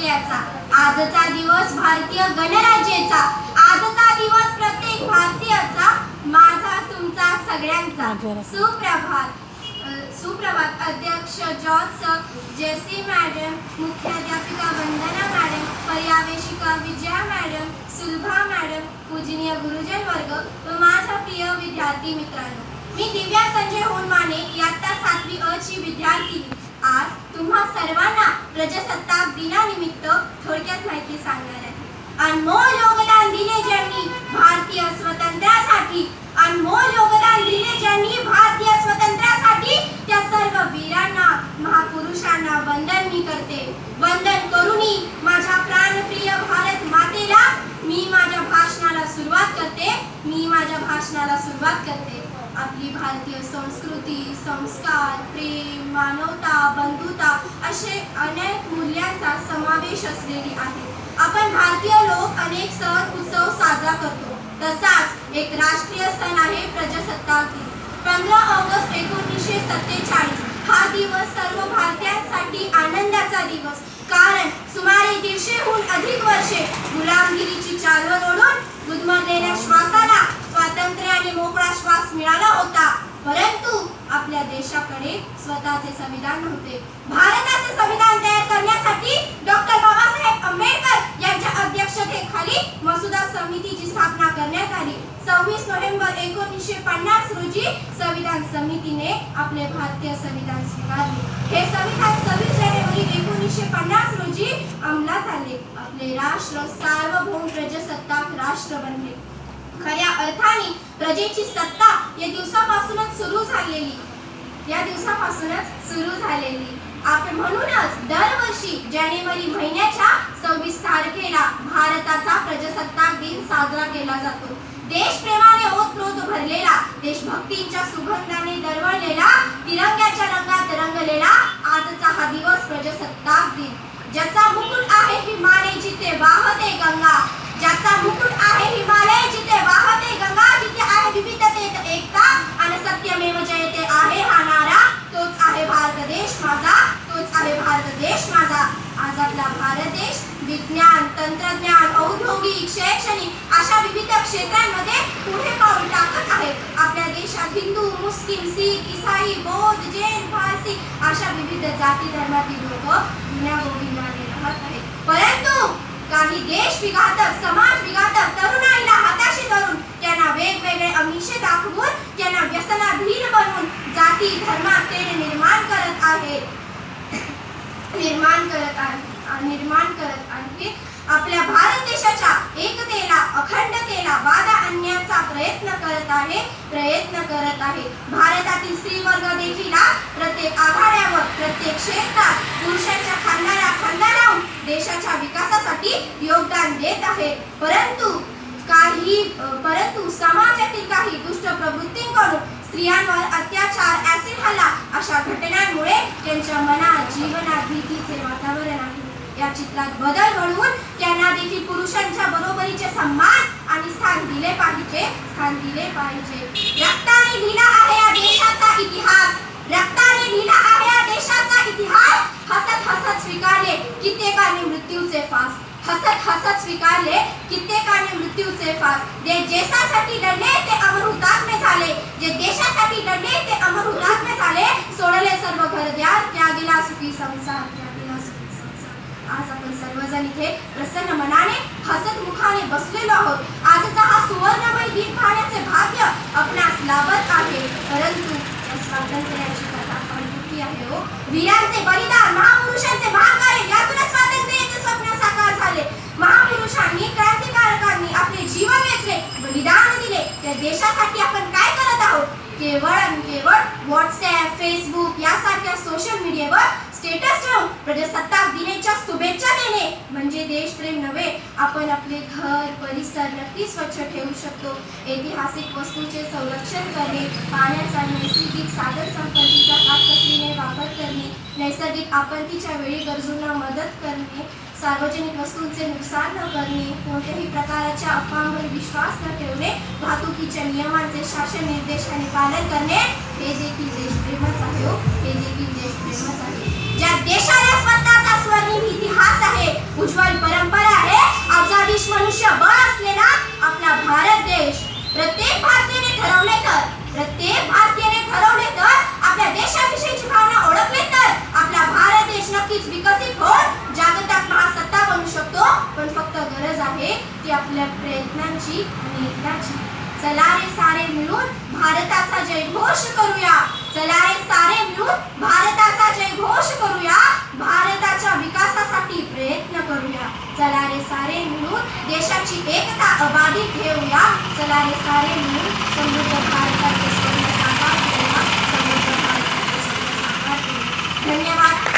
राष्ट्रीयाचा आजचा दिवस भारतीय गणराज्याचा आजचा दिवस प्रत्येक भारतीयाचा माझा तुमचा सगळ्यांचा. सुप्रभात. सुप्रभात. अध्यक्ष जॉर्ज सर जेसी मॅडम मुख्याध्यापिका वंदना मॅडम पर्यावेशिका विजया मॅडम सुलभा मॅडम पूजनीय गुरुजन वर्ग व माझ्या प्रिय विद्यार्थी मित्रांनो. मी दिव्या संजय होनमाने इयत्ता सातवी अ ची विद्यार्थिनी. आज तुम्हा सर्वांना प्रजासत्ताक दिनानिमित्त थोडक्यात माहिती सांगणार आहे. अनमोल योगदान दिले ज्यांनी भारतीय स्वातंत्र्यासाठी अनमोल योगदान दिले ज्यांनी भारतीय स्वातंत्र्यासाठी त्या सर्व वीरांना महापुरुषांना वंदन मी करते. वंदन करूनी माझ्या प्राणप्रिय भारत मातेला मी माझ्या भाषणाला सुरुवात करते. मी माझ्या भाषणाला सुरुवात करते. आपली भारतीय संस्कृती संस्कार प्रेम मानवता बंधुता असे अनेक मूल्यांचा समावेश असलेली आहे. आपण भारतीय लोक अनेक सण उत्सव साजरा करतो. तसाच एक राष्ट्रीय सण आहे प्रजासत्ताक. दिन पंधरा ऑगस्ट एकोणीसशे सत्तेचाळीस हा दिवस सर्व भारतीयांसाठी आनंदाचा दिवस. कारण सुमारे दीडशेहून अधिक वर्षे गुलामगिरीची चालवल ओढून गुदमरलेल्या श्वासाला स्वातंत्र्य आणि मोकळा श्वास मिळाला होता. परंतु आपल्या देशाकडे स्वतःचे संविधान नव्हते. भारताचे संविधान तयार करण्यासाठी डॉक्टर बाबासाहेब आंबेडकर यांच्या अध्यक्षतेखाली मसुदा समितीची स्थापना करण्यात आली. सव्वीस नोव्हेंबर एकोणीसशे पन्नास रोजी संविधान समितीने आपले भारतीय संविधान स्वीकारले. हे संविधान सव्वीस जानेवारी एकोणीसशे पन्नास रोजी अंमलात आले आपले राष्ट्र सार्वभौम प्रजासत्ताक राष्ट्र बनले. खऱ्या अर्थाने प्रजेची सत्ता या दिवसापासूनच सुरू झालेली. या दिवसापासूनच सुरू झालेली. आपण म्हणूनच दरवर्षी जानेवारी महिन्याच्या सव्वीस तारखेला भारताचा प्रजासत्ताक दिन साजरा केला जातो. देशप्रेमाने ओतप्रोत भरलेला देशभक्तीच्या सुगंधाने दरवळलेला तिरंग्याच्या रंगात रंगलेला आजचा हा दिवस प्रजासत्ताक दिन. ज्याचा मुकुट आहे हिमालय जिथे वाहते गंगा ज्याचा मुकुट आहे हिमालय जिथे वाहते गंगा जिथे आहे विविधतेत एकता आणि सत्यमेव जयते आहे हा नारा तोच आहे भारत देश माझा तोच आहे भारत देश माझा आज आपला भारत देश विज्ञान तंत्रज्ञान औद्योगिक शैक्षणिक अशा विविध क्षेत्रांमध्ये पुढे पाऊल टाकत आहे आपल्या देशात हिंदू मुस्लिम सिख इसाई बौद्ध जैन पारसी अशा विविध जाती धर्मातील लोक गुन्ह्या गोविंदाने राहत आहेत. परंतु काही देश विघातक समाज विघातक तरुणाईला हाताशी धरून त्यांना वेगवेगळे अमिषे दाखवून त्यांना व्यसनाधीन बनवून जाती धर्मात तेढ निर्माण करत आहे निर्माण करत आहे निर्माण करत आहे आपल्या भारत देशाच्या एकतेला अखंडतेला बाधा आणण्याचा प्रयत्न करत आहे प्रयत्न करत आहे. भारतातील स्त्री वर्ग देखील प्रत्येक आघाड्यावर प्रत्येक क्षेत्रात पुरुषांच्या खांद्याला खांदा लावून देशाच्या विकासासाठी योगदान देत आहे. परंतु काही परंतु समाजातील काही दुष्ट प्रवृत्तींकडून स्त्रियांवर अत्याचार ऍसिड हल्ला अशा घटनांमुळे त्यांच्या मनात जीवनात भीतीचे वातावरण आहे. या चित्रात बदल घडवून त्यांना देखील पुरुषांच्या बरोबरीचे सन्मान आणि स्थान दिले पाहिजे स्थान दिले पाहिजे. रक्ताने लिहिला आहे या देशाचा इतिहास. रक्ताने लिहिला आहे या देशाचा इतिहास. हसत हसत स्वीकारले कित्येकाने मृत्यूचे फास. हसत हसत स्वीकारले कित्येकाने मृत्यूचे फास. जे देशासाठी लढले ते अमर हुतात्मे झाले. जे देशासाठी लढले ते अमर हुतात्मे झाले. सोडले सर्व घरद्यार त्यागीला सुखी संसार त्यागीला सुखी संसार. आज आपण सर्वजण इथे प्रसन्न मनाने हसत मुखाने बसलेलो आहोत. आजचा हा सुवर्णमय दिन पाहण्याचे भाग्य आपणास लाभत आहे परंतु या स्वातंत्र्याची कथा अनोखी आहे हो वीरांचे बलिदान महापुरुषांचे महाकार्य यातूनच स्वातंत्र्याचे स्वप्न साकार झाले महापुरुषांनी क्रांतिकारकांनी आपले जीवन वेचले बलिदान दिले त्या देशासाठी आपण काय करत आहोत केवळ आणि केवळ व्हॉट्सॲप फेसबुक यासारख्या सोशल मीडियावर स्टेटस ठेवून प्रजासत्ताक दिनाच्या शुभेच्छा देणे. म्हणजे देशप्रेम नव्हे आपण आपले घर परिसर नक्की स्वच्छ ठेवू शकतो. ऐतिहासिक वस्तूचे संरक्षण करणे पाण्याचा नैसर्गिक साधन संपत्तीचा काटकसरीने वापर करणे नैसर्गिक आपत्तीच्या वेळी गरजूंना मदत करणे सार्वजनिक वस्तूंचे नुकसान न करणे कोणत्याही प्रकारच्या अफवांवर विश्वास न ठेवणे वाहतुकीच्या नियमांचे शासन निर्देशाने पालन करणे हे देखील देशप्रेमच आहे हो. हे. देखील देशप्रेमच आहे. ज्या देशात प्राचीन इतिहास आहे. उज्ज्वल परंपरा आहे. आजादिश मनुष्यबळ असलेला आपला भारत देश. प्रत्येक भारतीयाने ठरवले तर प्रत्येक भारतीयाने ठरवले तर आपल्या देशाविषयीची भावना ओळखली तर आपला भारत देश नक्कीच विकसित होऊन जागतिक महासत्ता बनू शकतो. पण फक्त गरज आहे ती आपल्या प्रयत्नांची आणि चला रे सारे मिळून भारताचा जयघोष करूया. चला रे देशाची एकता अबाधित ठेवूया. चला हे सारे मिळून समृद्ध भारताचे स्वप्न साकार करूया. समृद्ध भारताचे स्वप्न साकार करूया. धन्यवाद.